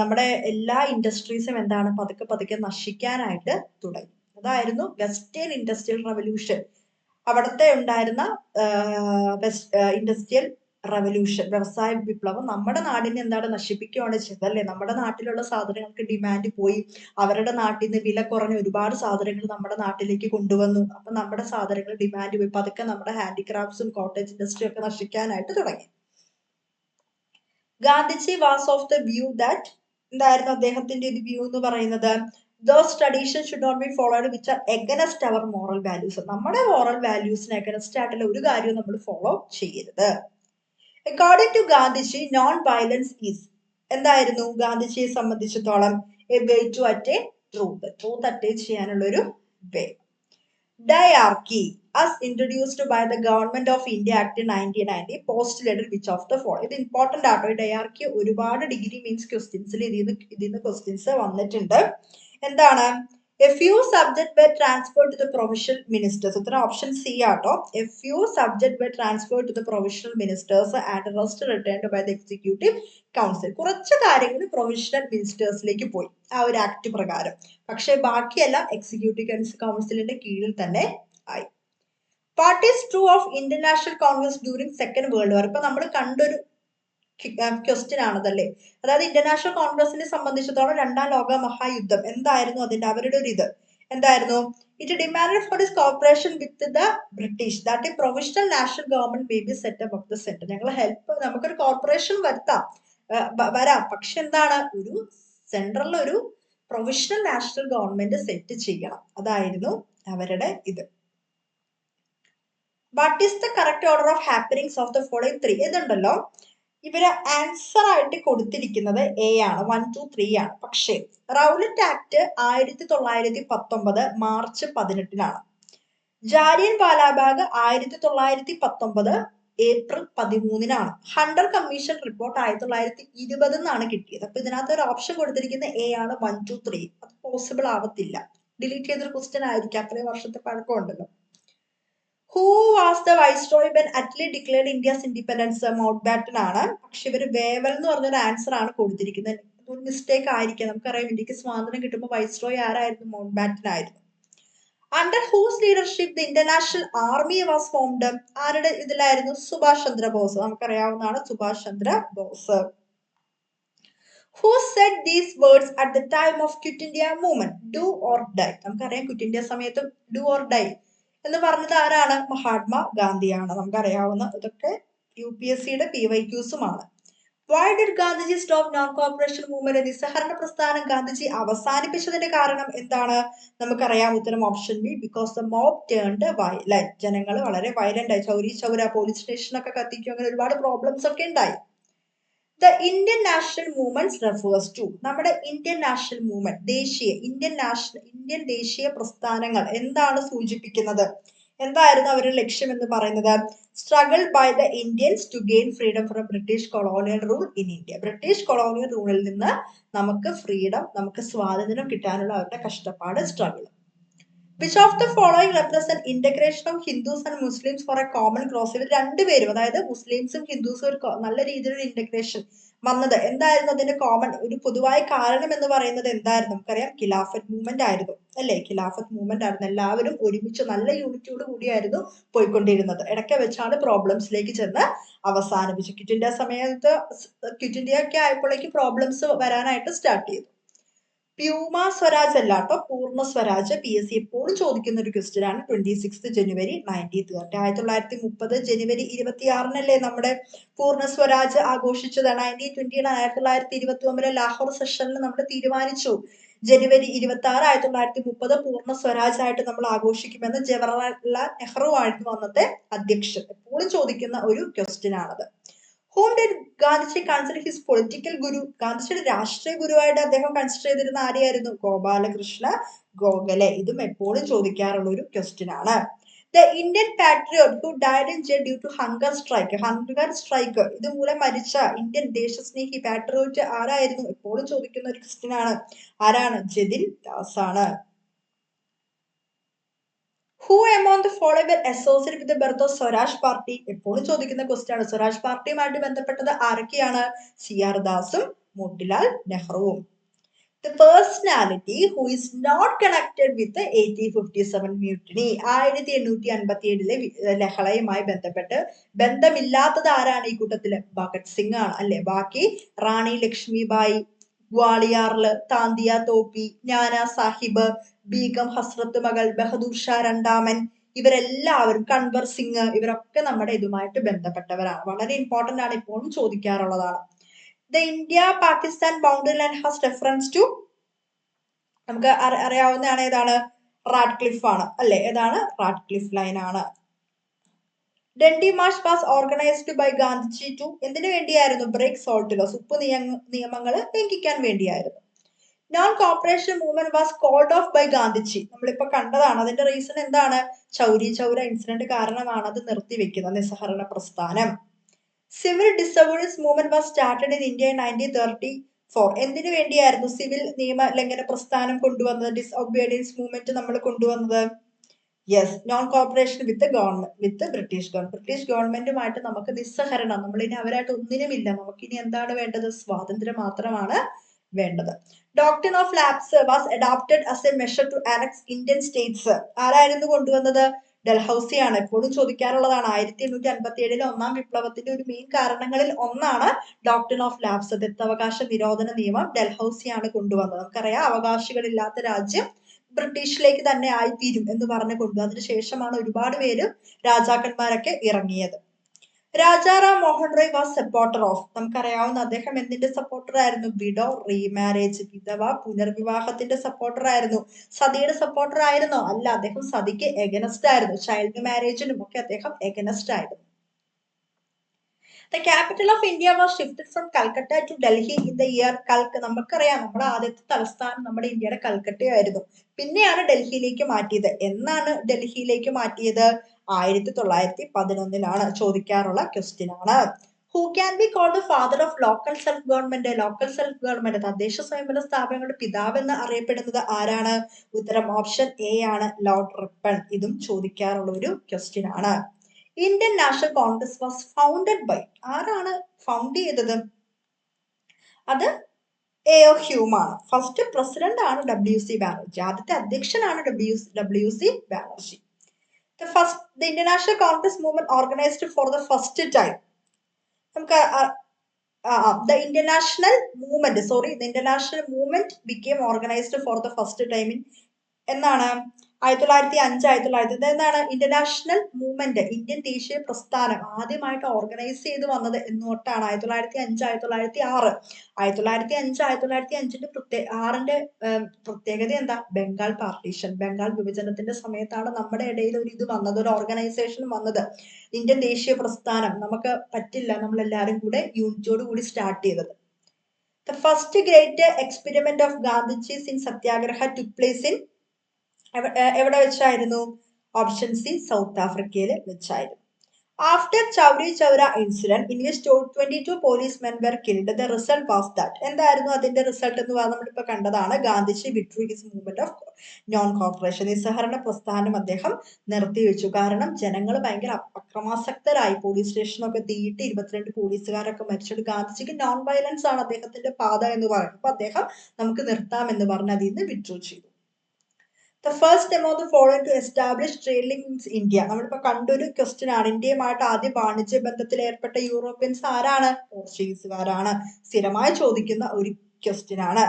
നമ്മുടെ എല്ലാ ഇൻഡസ്ട്രീസും എന്താണ് പതുക്കെ പതുക്കെ നശിക്കാനായിട്ട് തുടങ്ങി. അതായിരുന്നു വെസ്റ്റേൺ ഇൻഡസ്ട്രിയൽ റവല്യൂഷൻ അവിടുത്തെ ഉണ്ടായിരുന്ന ഇൻഡസ്ട്രിയൽ റവല്യൂഷൻ വ്യവസായ വിപ്ലവം നമ്മുടെ നാടിനെ എന്താണ് നശിപ്പിക്കുകയാണ് ചെയ്തത് നമ്മുടെ നാട്ടിലുള്ള സാധനങ്ങൾക്ക് ഡിമാൻഡ് പോയി. അവരുടെ നാട്ടിൽ നിന്ന് വില കുറഞ്ഞ ഒരുപാട് സാധനങ്ങൾ നമ്മുടെ നാട്ടിലേക്ക് കൊണ്ടുവന്നു. അപ്പൊ നമ്മുടെ സാധനങ്ങൾ ഡിമാൻഡ് പോയി. പതുക്കെ നമ്മുടെ ഹാൻഡിക്രാഫ്റ്റ്സും കോട്ടേജ് ഇൻഡസ്ട്രിയും ഒക്കെ നശിക്കാനായിട്ട് തുടങ്ങി. Gandhiji was of the view that എന്തായിരുന്നു അദ്ദേഹത്തിന്റെ ഒരു വ്യൂ എന്ന് പറയുന്നത്? Those tradition should not be followed which are against our moral values നമ്മുടെ മോറൽ വാല്യൂസിന് എഗനസ്റ്റ് ആയിട്ടുള്ള ഒരു കാര്യവും നമ്മൾ ഫോളോ ചെയ്യരുത്. According to Gandhiji non violence is എന്തായിരുന്നു ഗാന്ധിജിയെ സംബന്ധിച്ചിടത്തോളം a way to attain truth truth attain ചെയ്യാനുള്ള ഒരു way diarchy as introduced by the government of India Act 1990 postulated which of the following. ഇത് ഇമ്പോർട്ടന്റ് ആട്ടോ. ഡയാർക്കി ഒരുപാട് degree means ക്വസ്റ്റ്യൻസിൽ ഇതിൽ നിന്ന് ഇതിൽ നിന്ന് ക്വസ്റ്റ്യൻസ് വന്നിട്ടുണ്ട്. എന്താണ്? A few subject were transfer to the professional ministers ഉത്തരം ഓപ്ഷൻ സി ആട്ടോ. A few subject were transfer to the professional ministers and rest returned by the executive council കുറച്ച് കാര്യങ്ങൾ പ്രൊവിഷണൽ മിനിസ്റ്റേഴ്സിലേക്ക് പോയി. ആ ഒരു ആക്ട് പ്രകാരം. പക്ഷേ ബാക്കിയെല്ലാം എക്സിക്യൂട്ടീവ് കൗൺസിലിന്റെ കീഴിൽ തന്നെ ആയി. What is true of international Congress during second world war ഇപ്പൊ നമ്മൾ കണ്ടൊരു ക്വസ്റ്റ്യൻ ആണതല്ലേ? അതായത് ഇന്റർനാഷണൽ കോൺഗ്രസിനെ സംബന്ധിച്ചിടത്തോളം രണ്ടാം ലോക മഹായുദ്ധം എന്തായിരുന്നു അതിന്റെ അവരുടെ ഒരു ഇത്? എന്തായിരുന്നു? It demand for this cooperation with the British that a provisional national government may be set up of the centre ഞങ്ങൾ ഹെൽപ്പ് നമുക്കൊരു കോർപ്പറേഷൻ വരുത്താം. വരാം. പക്ഷെ എന്താണ്? ഒരു സെൻട്രലിൽ ഒരു പ്രൊവിഷണൽ നാഷണൽ ഗവൺമെന്റ് സെറ്റ് ചെയ്യണം. അതായിരുന്നു അവരുടെ ഇത്. What is the correct order of happenings of the following three ഇതുണ്ടല്ലോ. ഇവർ ആൻസർ ആയിട്ട് കൊടുത്തിരിക്കുന്നത് എ ആണ്. വൺ ടു ത്രീ ആണ്. പക്ഷേ റൗലറ്റ് ആക്ട് ആയിരത്തി തൊള്ളായിരത്തി പത്തൊമ്പത് മാർച്ച് പതിനെട്ടിനാണ്. ജാലിയൻ വാലാബാഗ് ആയിരത്തി തൊള്ളായിരത്തി പത്തൊമ്പത് ഏപ്രിൽ പതിമൂന്നിനാണ്. ഹണ്ടർ കമ്മീഷൻ റിപ്പോർട്ട് ആയിരത്തി തൊള്ളായിരത്തി ഇരുപത് എന്നാണ് കിട്ടിയത്. അപ്പൊ ഇതിനകത്ത് ഒരു ഓപ്ഷൻ കൊടുത്തിരിക്കുന്ന എ ആണ്. വൺ ടു ത്രീ അത് പോസിബിൾ ആവത്തില്ല. ഡിലീറ്റ് ചെയ്തൊരു ക്വസ്റ്റ്യൻ ആയിരിക്കും. അത്രയും വർഷത്തെ പഴക്കം ഉണ്ടല്ലോ who was the viceroy when Attlee declared India's independence Mountbatten ആണ്? പക്ഷെ ഇവർ വേവൽ എന്ന് പറഞ്ഞൊരു ആൻസർ ആണ് കൊടുത്തിരിക്കുന്നത്. ഒരു മിസ്റ്റേക്ക് ആയിരിക്കാം. നമുക്കറിയാം ഇന്ത്യയ്ക്ക് സ്വാതന്ത്ര്യം കിട്ടുമ്പോൾ വൈസ്രോയ് ആരായിരുന്നു? മൗണ്ട് ബാറ്റൻ ആയിരുന്നു. Under whose leadership the international army was formed ആരുടെ ഇതിലായിരുന്നു? സുഭാഷ് ചന്ദ്ര ബോസ്. നമുക്കറിയാവുന്നതാണ് Subhash Chandra Bose. Who set these words at the time of quit India movement do or die നമുക്കറിയാം ക്വിറ്റ് ഇന്ത്യ സമയത്ത് ഡു ഓർ ഡൈ എന്ന് പറഞ്ഞത് ആരാണ്? മഹാത്മാ ഗാന്ധിയാണ്. നമുക്കറിയാവുന്ന ഇതൊക്കെ യു പി എസ് സിയുടെ P Y ക്യൂസുമാണ്. Why did Gandhiji stop non corporation movement നിസ്സഹരണ പ്രസ്ഥാനം ഗാന്ധിജി അവസാനിപ്പിച്ചതിന്റെ കാരണം എന്താണ്? നമുക്കറിയാം ഉത്തരം option B because the mob turned violent ജനങ്ങൾ വളരെ വയലന്റ് ആയി. ചൗരി ചൗര പോലീസ് സ്റ്റേഷനൊക്കെ കത്തിക്കും. അങ്ങനെ ഒരുപാട് പ്രോബ്ലംസ് ഒക്കെ ഉണ്ടായി. The Indian national movement refers to നമ്മുടെ ഇന്ത്യൻ നാഷണൽ മൂവ്മെന്റ് ദേശീയ ഇന്ത്യൻ നാഷണൽ ഇന്ത്യൻ ദേശീയ പ്രസ്ഥാനങ്ങൾ എന്താണ് സൂചിപ്പിക്കുന്നത്? എന്തായിരുന്നു അവരുടെ ലക്ഷ്യം എന്ന് പറയുന്നത്? Struggle by the Indians to gain freedom from British colonial rule in India British colonial റൂളിൽ നിന്ന് നമുക്ക് ഫ്രീഡം നമുക്ക് സ്വാതന്ത്ര്യം കിട്ടാനുള്ള അവരുടെ കഷ്ടപ്പാട് struggle which of the following represent integration of Hindus and Muslims for a common cross ഇവർ രണ്ടുപേരും അതായത് മുസ്ലിംസും ഹിന്ദുസും ഒരു നല്ല രീതിയിലുള്ള ഇന്റഗ്രേഷൻ വന്നത്. എന്തായിരുന്നു അതിന്റെ കോമൺ ഒരു പൊതുവായ കാരണം എന്ന് പറയുന്നത് എന്തായിരുന്നു? നമുക്കറിയാം ഖിലാഫത്ത് മൂവ്മെന്റ് ആയിരുന്നു അല്ലേ? ഖിലാഫത്ത് മൂവ്മെന്റ് ആയിരുന്നു. എല്ലാവരും ഒരുമിച്ച് നല്ല യൂണിറ്റിയോട് കൂടിയായിരുന്നു പോയിക്കൊണ്ടിരുന്നത്. ഇടയ്ക്ക് വെച്ചാണ് പ്രോബ്ലംസിലേക്ക് ചെന്ന് അവസാനിപ്പിച്ചു ക്വിറ്റ് ഇന്ത്യ സമയത്ത് ക്വിറ്റ് ഇന്ത്യ ഒക്കെ ആയപ്പോഴേക്ക് പ്രോബ്ലംസ് വരാനായിട്ട് സ്റ്റാർട്ട് ചെയ്തു. പ്യൂമ സ്വരാജ് അല്ല കേട്ടോ. പൂർണ സ്വരാജ് പി എസ് സി എപ്പോഴും ചോദിക്കുന്ന ഒരു ക്വസ്റ്റ്യൻ ആണ്. ട്വന്റി സിക്സ് ജനുവരി നയന്റീത്ത് ആയിരത്തി തൊള്ളായിരത്തി മുപ്പത് ജനുവരി ഇരുപത്തി ആറിനല്ലേ നമ്മുടെ പൂർണ സ്വരാജ് ആഘോഷിച്ചത് നയന്റീൻ ട്വന്റിയുടെ ആയിരത്തി തൊള്ളായിരത്തി ഇരുപത്തി ഒമ്പതിലെ ലാഹോർ സെഷനിൽ നമ്മൾ തീരുമാനിച്ചു. ജനുവരി ഇരുപത്തി ആറ് ആയിരത്തി തൊള്ളായിരത്തി മുപ്പത് പൂർണ സ്വരാജ് ആയിട്ട് നമ്മൾ ആഘോഷിക്കുമെന്ന് ജവഹർലാൽ നെഹ്റു ആയിരുന്നു അന്നത്തെ അധ്യക്ഷൻ. എപ്പോഴും ചോദിക്കുന്ന ഒരു ക്വസ്റ്റ്യൻ ആണത്. Whom did Gandhiji consider his political guru ഗാന്ധിജിയുടെ രാഷ്ട്രീയ ഗുരുവായിട്ട് അദ്ദേഹം കൺസിഡർ ചെയ്തിരുന്ന ആരെയായിരുന്നു? ഗോപാലകൃഷ്ണ ഗോഖലെ. ഇതും എപ്പോഴും ചോദിക്കാറുള്ള ഒരു ക്വസ്റ്റ്യൻ ആണ്. The Indian patriot who died in jail due to hunger strike hunger strike ഇത് മൂലം മരിച്ച ഇന്ത്യൻ ദേശസ്നേഹി പാട്രിയോട്ട് ആരായിരുന്നു? എപ്പോഴും ചോദിക്കുന്ന ഒരു ക്വസ്റ്റ്യൻ ആണ്. ആരാണ്? ജതിൻ ദാസ് ആണ് who among the follower associate with birth of Swaraj party എപ്പോഴും ചോദിക്കുന്ന ക്വസ്റ്റ്യൻ ആണ്. സ്വരാജ് പാർട്ടിയുമായിട്ട് ബന്ധപ്പെട്ടത് ആരൊക്കെയാണ്? സി ആർ ദാസും Motilal നെഹ്റുവും. The personality who is not connected with eighteen fifty seven mutiny ആയിരത്തി എണ്ണൂറ്റി അൻപത്തി ഏഴിലെ ലഹളയുമായി ബന്ധപ്പെട്ട് ബന്ധമില്ലാത്തത് ആരാണ് ഈ കൂട്ടത്തിൽ? ഭഗത് സിംഗ് ആണ് അല്ലെ? ബാക്കി റാണി ലക്ഷ്മിബായി ഗ്വാളിയാറിൽ താന്തിയ തോപ്പി നാനാ സാഹിബ് ബീഗം ഹസ്രത്ത് മകൾ ബഹദൂർ ഷാ രണ്ടാമൻ ഇവരെല്ലാവരും കൺവർ സിംഗ് ഇവരൊക്കെ നമ്മുടെ ഇതുമായിട്ട് ബന്ധപ്പെട്ടവരാണ് വളരെ ഇമ്പോർട്ടന്റ് ആണ് ഇപ്പോഴും ചോദിക്കാറുള്ളതാണ്. The India Pakistan boundary line has reference to നമുക്ക് അറി- അറിയാവുന്നതാണ് ഏതാണ്? റാഡ്ക്ലിഫ് ആണ്. അല്ലെ? ഏതാണ്? റാഡ്ക്ലിഫ് ലൈൻ ആണ്. Dandi march was organised by Gandhiji to എന്തിനു വേണ്ടിയായിരുന്നു? ബ്രേക്ക് സോൾട്ട് ലോസ് ഉപ്പ് നിയമങ്ങൾ ലംഘിക്കാൻ വേണ്ടിയായിരുന്നു. Non cooperation movement was called off by Gandhiji നമ്മളിപ്പോ കണ്ടതാണ്. അതിന്റെ റീസൺ എന്താണ്? ചൗരി ചൗര ഇൻസിഡന്റ് കാരണമാണ് അത് നിർത്തിവെക്കുന്നത് നിസ്സഹരണ പ്രസ്ഥാനം. Civil disobedience movement was started in India nineteen thirty four എന്തിനു വേണ്ടിയായിരുന്നു? സിവിൽ നിയമ ലംഘന പ്രസ്ഥാനം കൊണ്ടുവന്നത്? ഡിസ് ഡിസൊബീഡിയൻസ് മൂവ്മെന്റ് നമ്മൾ കൊണ്ടുവന്നത്? Yes non cooperation with government with British government British ഗവൺമെന്റുമായിട്ട് നമുക്ക് നിസ്സഹരണം നമ്മളിനി അവരായിട്ട് ഒന്നിനുമില്ല. നമുക്കിനി എന്താണ് വേണ്ടത്? സ്വാതന്ത്ര്യം മാത്രമാണ് വേണ്ടത്. Doctrine of lapse was adopted as a measure to annex Indian states ആരായിരുന്നു കൊണ്ടുവന്നത്? ഡൽഹൌസിയാണ്. എപ്പോഴും ചോദിക്കാറുള്ളതാണ്. ആയിരത്തി എണ്ണൂറ്റി അൻപത്തി ഏഴിലെ ഒന്നാം വിപ്ലവത്തിന്റെ ഒരു മെയിൻ കാരണങ്ങളിൽ ഒന്നാണ് ഡോക്ടർ ഓഫ് ലാബ്സ് ദത്തവകാശ നിരോധന നിയമം ഡൽഹൌസിയാണ് കൊണ്ടുവന്നത്. നമുക്കറിയാം അവകാശികളില്ലാത്ത രാജ്യം ബ്രിട്ടീഷിലേക്ക് തന്നെ ആയിത്തീരും എന്ന് പറഞ്ഞു കൊണ്ടു അതിനുശേഷമാണ് ഒരുപാട് പേര് രാജാക്കന്മാരൊക്കെ ഇറങ്ങിയത്. Rajaram Mohan Roy was supporter of നമുക്കറിയാവുന്ന അദ്ദേഹം എന്തിന്റെ സപ്പോർട്ടർ ആയിരുന്നു? വിഡോ റീമാരേജ് വിധവ പുനർവിവാഹത്തിന്റെ സപ്പോർട്ടർ ആയിരുന്നു. സതിയുടെ സപ്പോർട്ടർ ആയിരുന്നോ? അല്ല അദ്ദേഹം സതിക്ക് എഗനസ്റ്റ് ആയിരുന്നു. ചൈൽഡ് മാരേജിനും ഒക്കെ അദ്ദേഹം എഗനസ്റ്റ് ആയിരുന്നു. The capital of India was shifted from Calcutta to Delhi in the year കൽക്ക നമുക്കറിയാം നമ്മുടെ ആദ്യത്തെ തലസ്ഥാനം നമ്മുടെ ഇന്ത്യയുടെ കൽക്കട്ടയായിരുന്നു. പിന്നെയാണ് ഡൽഹിയിലേക്ക് മാറ്റിയത്. എന്നാണ് ഡൽഹിയിലേക്ക് മാറ്റിയത്? ആയിരത്തി തൊള്ളായിരത്തി പതിനൊന്നിലാണ് ചോദിക്കാറുള്ള ക്വസ്റ്റ്യൻ ആണ്. Who can be called the father of local self government local self government തദ്ദേശ സ്വയംഭരണ സ്ഥാപനങ്ങളുടെ പിതാവ് എന്ന് അറിയപ്പെടുന്നത് ആരാണ്? ഉത്തരം ഓപ്ഷൻ എ ആണ്. ലോർഡ് റിപ്പൺ ഇതും ചോദിക്കാറുള്ള ഒരു ക്വസ്റ്റ്യൻ ആണ്. Indian national Congress was founded by ആരാണ് ഫൗണ്ട് ചെയ്തത്? അത് എ ഒ ഹ്യൂമാണ് ഫസ്റ്റ് പ്രസിഡന്റ് ആണ് ഡബ്ല്യു സി ബാനർജി ആദ്യത്തെ അധ്യക്ഷനാണ് W W C Banerjee first the national Congress movement organised for the first time നമുക്ക് the Indian national movement sorry the international movement became organised for the first time in എന്നാണ്? ആയിരത്തി തൊള്ളായിരത്തി അഞ്ച് ആയിരത്തി തൊള്ളായിരത്തി എന്താണ്? International movement Indian ദേശീയ പ്രസ്ഥാനം. ആദ്യമായിട്ട് ഓർഗനൈസ് ചെയ്ത് വന്നത് എന്നോട്ടാണ്. ആയിരത്തി തൊള്ളായിരത്തി അഞ്ച് ആയിരത്തി തൊള്ളായിരത്തി ആറ് ആയിരത്തി തൊള്ളായിരത്തി അഞ്ച് ആയിരത്തി തൊള്ളായിരത്തി അഞ്ചിന്റെ പ്രത്യേക ആറിന്റെ പ്രത്യേകത എന്താ? ബംഗാൾ പാർട്ടീഷൻ ബംഗാൾ വിഭജനത്തിന്റെ സമയത്താണ് നമ്മുടെ ഇടയിൽ ഒരു ഇത് വന്നത് ഒരു ഓർഗനൈസേഷൻ വന്നത്. ഇന്ത്യൻ ദേശീയ പ്രസ്ഥാനം. നമുക്ക് പറ്റില്ല. നമ്മൾ എല്ലാവരും കൂടെ യൂണിറ്റോട് കൂടി സ്റ്റാർട്ട് ചെയ്തത്. The first great experiment of Gandhiji's in satyagraha to place in എവിടെ വെച്ചായിരുന്നു? ഓപ്ഷൻ സി സൗത്ത് ആഫ്രിക്കയിൽ വെച്ചായിരുന്നു. After Chauri Chaura incident in which twenty two police men were killed the result was that എന്തായിരുന്നു അതിന്റെ result എന്ന് പറഞ്ഞാൽ നമ്മളിപ്പോ കണ്ടതാണ്. Gandhiji withdrew his movement of non corporation നിസ്സഹരണ പ്രസ്ഥാനം അദ്ദേഹം നിർത്തിവെച്ചു. കാരണം ജനങ്ങൾ ഭയങ്കര അക്രമാസക്തരായി. പോലീസ് സ്റ്റേഷനൊക്കെ തീയിട്ട് ഇരുപത്തിരണ്ട് പോലീസുകാരൊക്കെ മരിച്ചിട്ട് ഗാന്ധിജിക്ക് നോൺ വയലൻസ് ആണ് അദ്ദേഹത്തിന്റെ പാത എന്ന് പറയുന്നത്. അപ്പൊ അദ്ദേഹം നമുക്ക് നിർത്താം എന്ന് പറഞ്ഞ് അതിൽ നിന്ന് വിട്രൂ ചെയ്തു. The first among the following to establish trade links India നമ്മളിപ്പോൾ കണ്ടൊരു ക്വസ്റ്റ്യൻ ആണ്. ഇന്ത്യയുമായിട്ട് ആദ്യ വാണിജ്യ ബന്ധത്തിൽ ഏർപ്പെട്ട യൂറോപ്യൻസ് ആരാണ്? പോർച്ചുഗീസുകാരാണ് സ്ഥിരമായി ചോദിക്കുന്ന ഒരു ക്വസ്റ്റ്യൻ ആണ്.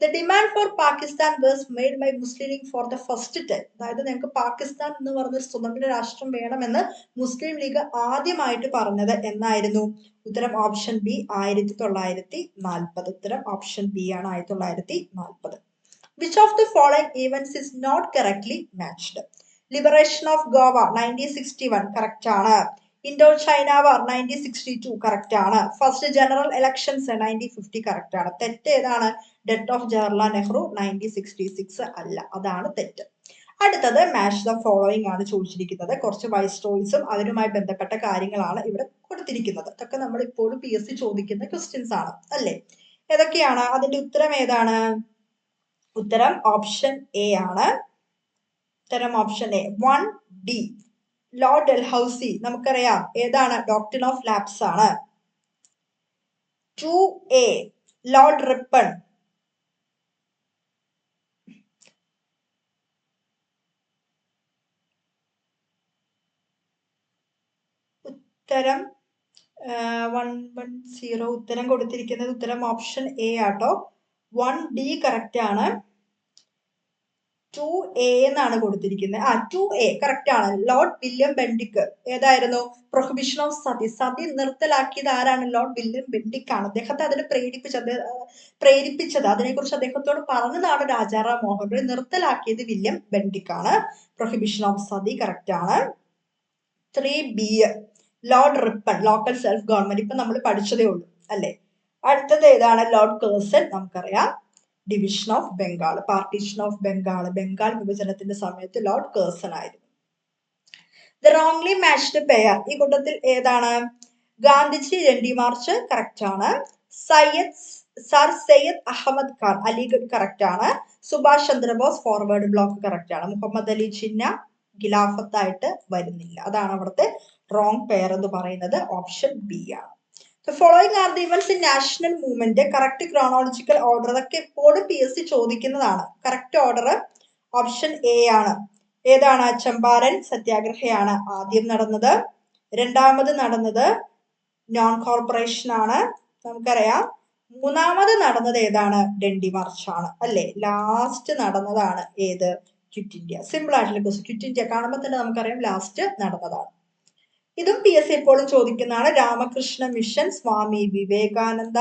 The demand for Pakistan was made by Muslim League for the first time അതായത് ഞങ്ങൾക്ക് പാകിസ്ഥാൻ എന്ന് പറഞ്ഞ ഒരു സ്വതന്ത്ര രാഷ്ട്രം വേണമെന്ന് മുസ്ലിം ലീഗ് ആദ്യമായിട്ട് പറഞ്ഞത് എന്നായിരുന്നു. ഉത്തരം ഓപ്ഷൻ ബി ആയിരത്തി തൊള്ളായിരത്തി നാൽപ്പത്. ഉത്തരം ഓപ്ഷൻ ബി ആണ് ആയിരത്തി തൊള്ളായിരത്തി നാൽപ്പത്. Which of the following events is not correctly matched liberation of Goa nineteen sixty one correct ആണ്. Indo China war nineteen sixty two correct ആണ്. First general elections nineteen fifty correct ആണ്. തെറ്റ് ഏതാണ്? Death of Jawaharlal Nehru nineteen sixty six അല്ല. അതാണ് തെറ്റ്. അടുത്തത് match the following ആണ് ചോദിച്ചിരിക്കുന്നത്. കുറച്ച് വൈസ്റ്റോയ്സും അവരുമായി ബന്ധപ്പെട്ട കാര്യങ്ങളാണ് ഇവിടെ കൊടുത്തിരിക്കുന്നത്. ഇതൊക്കെ നമ്മൾ ഇപ്പോഴും പി എസ് സി ചോദിക്കുന്ന ക്വസ്റ്റ്യൻസ് ആണ്. അല്ലേ? ഏതൊക്കെയാണ്? അതിന്റെ ഉത്തരം ഏതാണ്? ഉത്തരം ഓപ്ഷൻ എ ആണ്. ഉത്തരം option A one D Lord Dalhousie നമുക്കറിയാം ഏതാണ് ഡോക്ടർ ഓഫ് ലാബ്സ് ആണ്. ടു എ ലോർഡ് റിപ്പൺ ഉത്തരം വൺ വൺ സീറോ ഉത്തരം കൊടുത്തിരിക്കുന്നത് ഉത്തരം ഓപ്ഷൻ എ ആട്ടോ. വൺ ഡി കറക്റ്റ് ആണ്. ടു എ എന്നാണ് കൊടുത്തിരിക്കുന്നത് ആ ടു എ കറക്റ്റ് ആണ്. ലോർഡ് വില്യം ബെൻഡിക്ക് ഏതായിരുന്നു? പ്രൊഹിബിഷൻ ഓഫ് സതി സതി നിർത്തലാക്കിയത് ആരാണ്? ലോർഡ് വില്യം ബെൻഡിക്ക് ആണ്. അദ്ദേഹത്തെ അതിന് പ്രേരിപ്പിച്ചത് പ്രേരിപ്പിച്ചത് അതിനെക്കുറിച്ച് അദ്ദേഹത്തോട് പറഞ്ഞതാണ് രാജാറാം മോഹൻ റോയ് നിർത്തലാക്കിയത് വില്യം ബെൻഡിക്ക് ആണ്. പ്രൊഹിബിഷൻ ഓഫ് സതി കറക്റ്റ് ആണ്. Three B Lord Ripon local self government ഇപ്പൊ നമ്മൾ പഠിച്ചതേ ഉള്ളൂ അല്ലെ? അടുത്തത് ഏതാണ്? ലോർഡ് കേഴ്സൺ നമുക്കറിയാം. Division of Bengal partition of Bengal Bengal വിഭജനത്തിന്റെ സമയത്ത് ലോർഡ് കേഴ്സൺ ആയിരുന്നു. ദ റോങ്ലി മാച്ച്ഡ് പെയർ ഈ കൂട്ടത്തിൽ ഏതാണ്? ഗാന്ധിജി രണ്ടി മാർച്ച് കറക്റ്റ് ആണ്. സയ്യദ് സർ സയ്യദ് അഹമ്മദ് ഖാൻ അലിഗഡ് കറക്റ്റ് ആണ്. Subhash Chandra Bose forward block correct ആണ്. മുഹമ്മദ് അലി ജിന്ന ഖിലാഫത്തായിട്ട് വരുന്നില്ല. അതാണ് അവിടുത്തെ റോങ് പെയർ എന്ന് പറയുന്നത് ഓപ്ഷൻ ബി ആണ്. Following are the events in national movement correct chronological order അതൊക്കെ എപ്പോഴും പി എസ് സി ചോദിക്കുന്നതാണ്. കറക്റ്റ് ഓർഡർ ഓപ്ഷൻ എ ആണ്. ഏതാണ്? ചമ്പാരൻ സത്യാഗ്രഹയാണ് ആദ്യം നടന്നത്. രണ്ടാമത് നടന്നത് നോൺ കോർപ്പറേഷൻ ആണ്. നമുക്കറിയാം. മൂന്നാമത് നടന്നത് ഏതാണ്? ഡണ്ടി ആണ്. അല്ലെ? ലാസ്റ്റ് നടന്നതാണ്. ഏത്? ക്വിറ്റ് ഇന്ത്യ സിമ്പിൾ ആയിട്ടുള്ള ക്വസ്റ്റ് ക്വിറ്റ് ഇന്ത്യ കാണുമ്പോൾ തന്നെ നമുക്കറിയാം ലാസ്റ്റ് നടന്നതാണ്. ഇതും പി എസ് എപ്പോഴും ചോദിക്കുന്നതാണ്. Ramakrishna mission Swami Vivekananda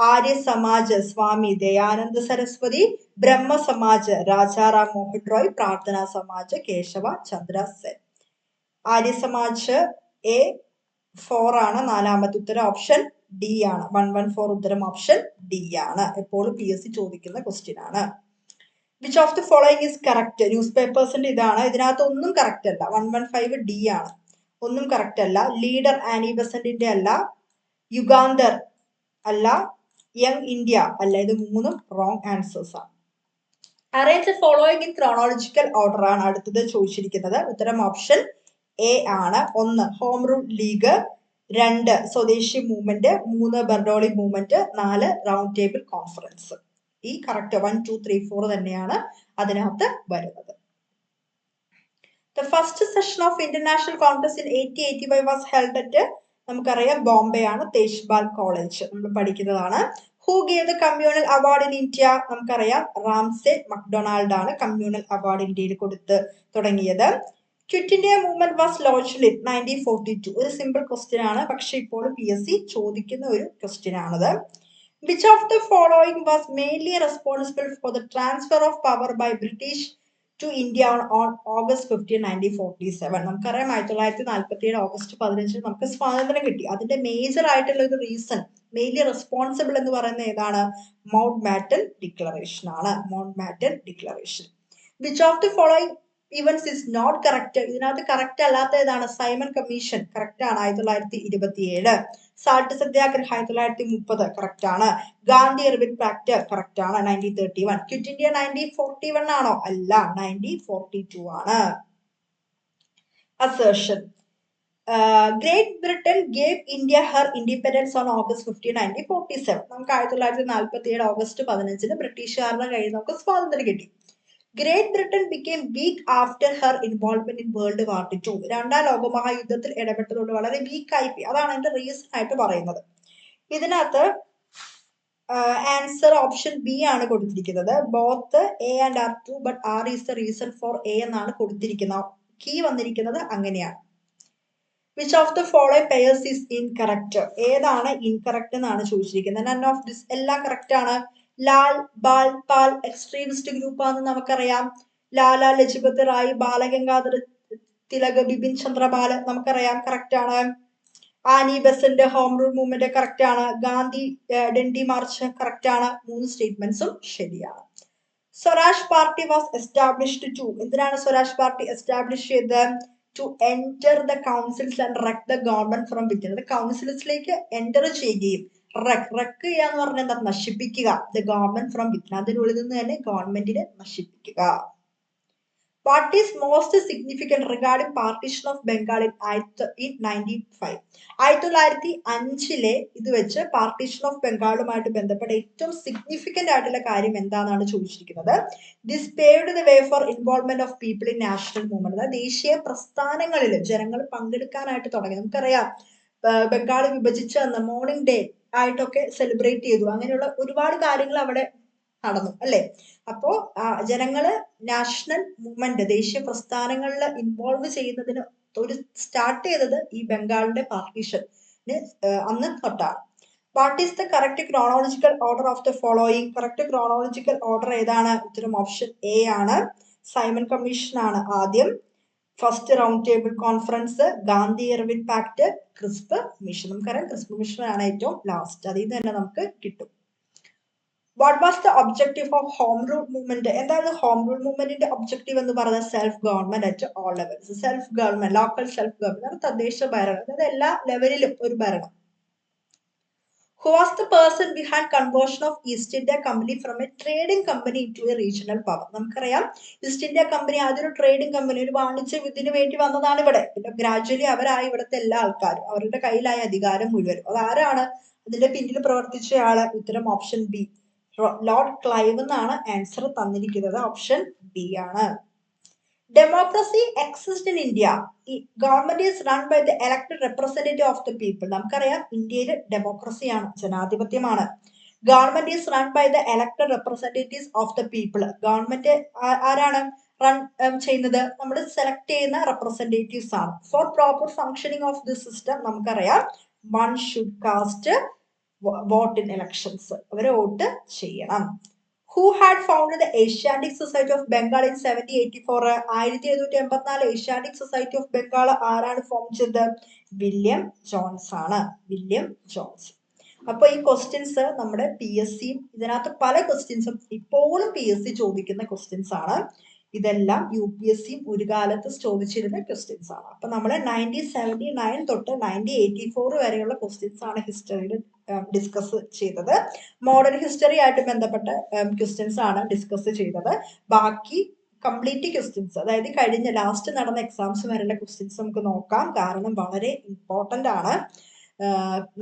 Arya Samaj Swami Dayananda Saraswati Brahmo Samaj Rajaram Mohan Roy Prarthana Samaj Keshav Chandra Sen. Arya Samaj A four ആണ്. നാലാമത്തെ ഉത്തരം ഓപ്ഷൻ ഡി ആണ്. വൺ വൺ ഫോർ ഉത്തരം option D ആണ്. എപ്പോഴും P S C ചോദിക്കുന്ന question ആണ്. Which of the following is correct news പേപ്പേഴ്സിന്റെ ഇതാണ്. ഇതിനകത്ത് ഒന്നും കറക്റ്റ് അല്ല. വൺ വൺ ഫൈവ് ഡി ആണ്. ഒന്നും കറക്റ്റ് അല്ല. ലീഡർ ആനി ബസന്റിന്റെ അല്ല. യുഗാന്തർ അല്ല. യങ് ഇന്ത്യ അല്ല. ഇത് മൂന്നും റോങ് ആൻസേഴ്സ് ആണ് arrange following in chronological order ആണ് അടുത്തത് ചോദിച്ചിരിക്കുന്നത്. ഉത്തരം ഓപ്ഷൻ എ ആണ്. ഒന്ന് ഹോം റൂൾ ലീഗ് രണ്ട് സ്വദേശി മൂവ്മെന്റ് മൂന്ന് ബർഡോളി മൂവ്മെന്റ് നാല് റൗണ്ട് ടേബിൾ കോൺഫറൻസ് ഈ correct one two three four തന്നെയാണ് അതിനകത്ത് വരുന്നത്. The first session of international congress in eighty eighty five was held at നമുക്കറിയാം ബോംബെ ആണ് തേജ്പാൽ കോളേജ് നമ്മൾ പഠിക്കുന്നതാണ്. Who gave the communal award in India നമുക്കറിയാം റാംസെ മക്ഡൊണാൾഡ് ആണ് കമ്മ്യൂണൽ അവാർഡ് ഇന്ത്യയിൽ കൊടുത്ത് തുടങ്ങിയത്. Quit India movement was launched in nineteen forty two ഒരു സിമ്പിൾ ക്വസ്റ്റ്യൻ ആണ് പക്ഷെ ഇപ്പോൾ പി എസ് സി ചോദിക്കുന്ന ഒരു ക്വസ്റ്റ്യൻ ആണത്. Which of the following was mainly responsible for the transfer of power by British to India on August fifteen nineteen forty seven നമുക്കറിയാം ആയിരത്തി തൊള്ളായിരത്തി നാൽപ്പത്തി ഏഴ് ഓഗസ്റ്റ് പതിനഞ്ചിന് നമുക്ക് സ്വാതന്ത്ര്യം കിട്ടി. അതിന്റെ മേജർ ആയിട്ടുള്ള ഒരു റീസൺ മെയിൻലി റെസ്പോൺസിബിൾ എന്ന് പറയുന്നത് ഏതാണ്? മൗണ്ട് മാറ്റൻ ഡിക്ലറേഷൻ ആണ്. Mountbatten declaration which of the following events is not correct ഇതിനകത്ത് കറക്റ്റ് അല്ലാത്ത ഏതാണ് സൈമൺ കമ്മീഷൻ കറക്റ്റ് ആണ് ആയിരത്തി തൊള്ളായിരത്തി ഇരുപത്തിയേഴ്. സാൾട്ട് സത്യാഗ്രഹം ആയിരത്തി തൊള്ളായിരത്തി മുപ്പത്. കറക്റ്റ് ആണ്. ഗാന്ധി അർബിൻ പാക്ട് കറക്റ്റ് ആണ്. Nineteen thirty one quit India nineteen forty one ആണോ? അല്ല നയന്റീൻ ഫോർട്ടി ടു ആണ്. Assertion great Britain gave India her independence on August fifteen nineteen forty seven നമുക്ക് ആയിരത്തി തൊള്ളായിരത്തി നാൽപ്പത്തി ഏഴ് ഓഗസ്റ്റ് പതിനഞ്ചിന് ബ്രിട്ടീഷുകാരുടെ കയ്യിൽ നമുക്ക് സ്വാതന്ത്ര്യം കിട്ടി. Great Britain became weak after her involvement in world war two രണ്ടാം ലോകമഹായുദ്ധത്തിൽ ഇടപെട്ടതുകൊണ്ട് വളരെ വീക്കായി പോയി അതാണ് അതിന്റെ റീസൺ ആയിട്ട് പറയുന്നത്. ഇതിനകത്ത് ആൻസർ ഓപ്ഷൻ ബി ആണ് കൊടുത്തിരിക്കുന്നത്. Both A and R true but R is the reason for A എന്നാണ് കൊടുത്തിരിക്കുന്നത്. കീ വന്നിരിക്കുന്നത് അങ്ങനെയാണ്. Which of the follow pairs is incorrect ഏതാണ് ഇൻകറക്റ്റ് എന്നാണ് ചോദിച്ചിരിക്കുന്നത്. നൺ ഓഫ് ദിസ് എല്ലാം കറക്റ്റ് ആണ്. ലാൽ ബാൽ പാൽ എക്സ്ട്രീമിസ്റ്റ് ഗ്രൂപ്പ് ആണെന്ന് നമുക്കറിയാം. ലാല ലജപത് റായ് ബാലഗംഗാധർ തിലക് ബിപിൻ ചന്ദ്രപാൽ നമുക്കറിയാം. കറക്റ്റ് ആണ്. Annie Besant home rule movement correct ആണ്. ഗാന്ധി ഡെൻഡി മാർച്ച് കറക്റ്റ് ആണ്. മൂന്ന് സ്റ്റേറ്റ്മെന്റ്സും ശരിയാണ്. Swaraj party was established to എന്തിനാണ് സ്വരാജ് പാർട്ടി എസ്റ്റാബ്ലിഷ് ചെയ്തത്? To enter the councils and wreck the government from within കൗൺസിൽസിലേക്ക് enter ചെയ്യുകയും റെക് റെക്ക് ചെയ്യുക എന്ന് പറഞ്ഞാൽ എന്താ? നശിപ്പിക്കുക. ദ ഗവൺമെന്റ് ഫ്രം വിജ്ഞാനത്തിന്റെ ഉള്ളിൽ നിന്ന് തന്നെ ഗവൺമെന്റിനെ നശിപ്പിക്കുക. What is most significant regarding partition of Bengal in in nineteen five ആയിരത്തി തൊള്ളായിരത്തി അഞ്ചിലെ ഇത് വെച്ച് പാർട്ടീഷൻ ഓഫ് ബംഗാളുമായിട്ട് ബന്ധപ്പെട്ട ഏറ്റവും സിഗ്നിഫിക്കന്റ് ആയിട്ടുള്ള കാര്യം എന്താണെന്നാണ് ചോദിച്ചിരിക്കുന്നത്? This paved the way for involvement of people in national movement അതായത് ദേശീയ പ്രസ്ഥാനങ്ങളിൽ ജനങ്ങൾ പങ്കെടുക്കാനായിട്ട് തുടങ്ങി. നമുക്കറിയാം ബംഗാൾ വിഭജിച്ച് അന്ന് മോർണിംഗ് ഡേ ആയിട്ടൊക്കെ സെലിബ്രേറ്റ് ചെയ്തു. അങ്ങനെയുള്ള ഒരുപാട് കാര്യങ്ങൾ അവിടെ നടന്നു അല്ലെ? അപ്പോ ജനങ്ങൾ നാഷണൽ മൂവ്മെന്റ് ദേശീയ പ്രസ്ഥാനങ്ങളിൽ ഇൻവോൾവ് ചെയ്യുന്നതിന് ഒരു സ്റ്റാർട്ട് ചെയ്തത് ഈ ബംഗാളിന്റെ പാർട്ടീഷൻ അന്ന് തൊട്ടാണ്. What is the correct chronological order of the following correct chronological order ഏതാണ്? ഉത്തരം ഓപ്ഷൻ എ ആണ്. സൈമൺ കമ്മീഷൻ ആണ് ആദ്യം. First round table conference Gandhi Irwin pact Cripps mission നമുക്കറിയാം ക്രിസ്പ് മിഷൻ ആണ് ഏറ്റവും ലാസ്റ്റ് അതിൽ തന്നെ നമുക്ക് കിട്ടും. What was the objective of home rule movement എന്താണ് ഹോം റൂൾ മൂവ്മെന്റിന്റെ ഒബ്ജക്റ്റീവ് എന്ന് പറയുന്നത്? Self government at all levels self government local self government തദ്ദേശ ഭരണം. അതായത് എല്ലാ ലെവലിലും ഒരു ഭരണം. Who was the person behind conversion of East India company from a trading company to a regional power നമുക്കറിയാം ഈസ്റ്റ് ഇന്ത്യ കമ്പനി ആദ്യം trading company ഒരു വാണിജ്യ ഇതിന് വേണ്ടി വന്നതാണ് ഇവിടെ. പിന്നെ ഗ്രാജുവലി അവരായി ഇവിടുത്തെ എല്ലാ ആൾക്കാരും അവരുടെ കയ്യിലായ അധികാരം മുഴുവനും. അത് ആരാണ്? അതിന്റെ പിന്നിൽ പ്രവർത്തിച്ച ആൾ ഉത്തരം ഓപ്ഷൻ ബി ലോർഡ് ക്ലൈവ് എന്നാണ് ആൻസർ തന്നിരിക്കുന്നത്. ഓപ്ഷൻ ബി ആണ്. Democracy exist in India government is run by the elected representative of the people നമുക്കറിയാം ഇന്ത്യയിൽ ഡെമോക്രസിയാണ് ജനാധിപത്യമാണ്. Government is run by the elected representatives of the people government ആരാണ് run ചെയ്യുന്നത്? നമ്മൾ select ചെയ്യുന്ന റെപ്രസെന്റേറ്റീവ്സ് ആണ്. For proper functioning of the system നമുക്കറിയാം one should cast vote in elections അവരെ വോട്ട് ചെയ്യണം. Who had founded Asiatic society of Bengal in seventy eighty four ആയിരത്തി എഴുന്നൂറ്റി എൺപത്തിനാല് ഏഷ്യാറ്റിക് സൊസൈറ്റി ഓഫ് ബംഗാൾ ആരാണ് ഫോം ചെയ്തത്? വില്യം ജോൺസ് ആണ്. വില്യം ജോൺസ് അപ്പൊ ഈ ക്വസ്റ്റ്യൻസ് നമ്മുടെ പി എസ് സിയും ഇതിനകത്ത് പല ക്വസ്റ്റ്യൻസും ഇപ്പോഴും പി എസ് സി ചോദിക്കുന്ന ക്വസ്റ്റ്യൻസ് ആണ്. ഇതെല്ലാം യു പി എസ് സിയും ഒരു കാലത്ത് ചോദിച്ചിരുന്ന ക്വസ്റ്റ്യൻസ് ആണ്. അപ്പൊ നമ്മൾ നയന്റീൻ സെവന്റി നയൻ തൊട്ട് നയന്റീൻ എയ്റ്റി ഫോർ വരെയുള്ള ക്വസ്റ്റ്യൻസ് ആണ് ഹിസ്റ്ററിയിൽ ഡിസ്കസ് ചെയ്തത്. മോഡേൺ ഹിസ്റ്ററി ആയിട്ട് ബന്ധപ്പെട്ട ക്വസ്റ്റ്യൻസ് ആണ് ഡിസ്കസ് ചെയ്തത്. ബാക്കി കംപ്ലീറ്റ് ക്വസ്റ്റ്യൻസ് അതായത് കഴിഞ്ഞ ലാസ്റ്റ് നടന്ന എക്സാംസ് വരെയുള്ള ക്വസ്റ്റ്യൻസ് നമുക്ക് നോക്കാം. കാരണം വളരെ ഇമ്പോർട്ടന്റ് ആണ്.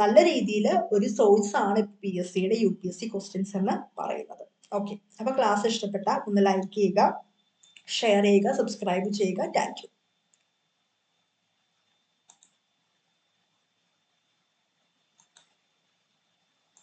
നല്ല രീതിയിൽ ഒരു സോഴ്സ് ആണ് പി എസ് സിയുടെ U P S C questions എന്ന് പറയുന്നത്. ഓക്കെ അപ്പോൾ ക്ലാസ് ഇഷ്ടപ്പെട്ട ഒന്ന് ലൈക്ക് ചെയ്യുക ഷെയർ ചെയ്യുക സബ്സ്ക്രൈബ് ചെയ്യുക. താങ്ക്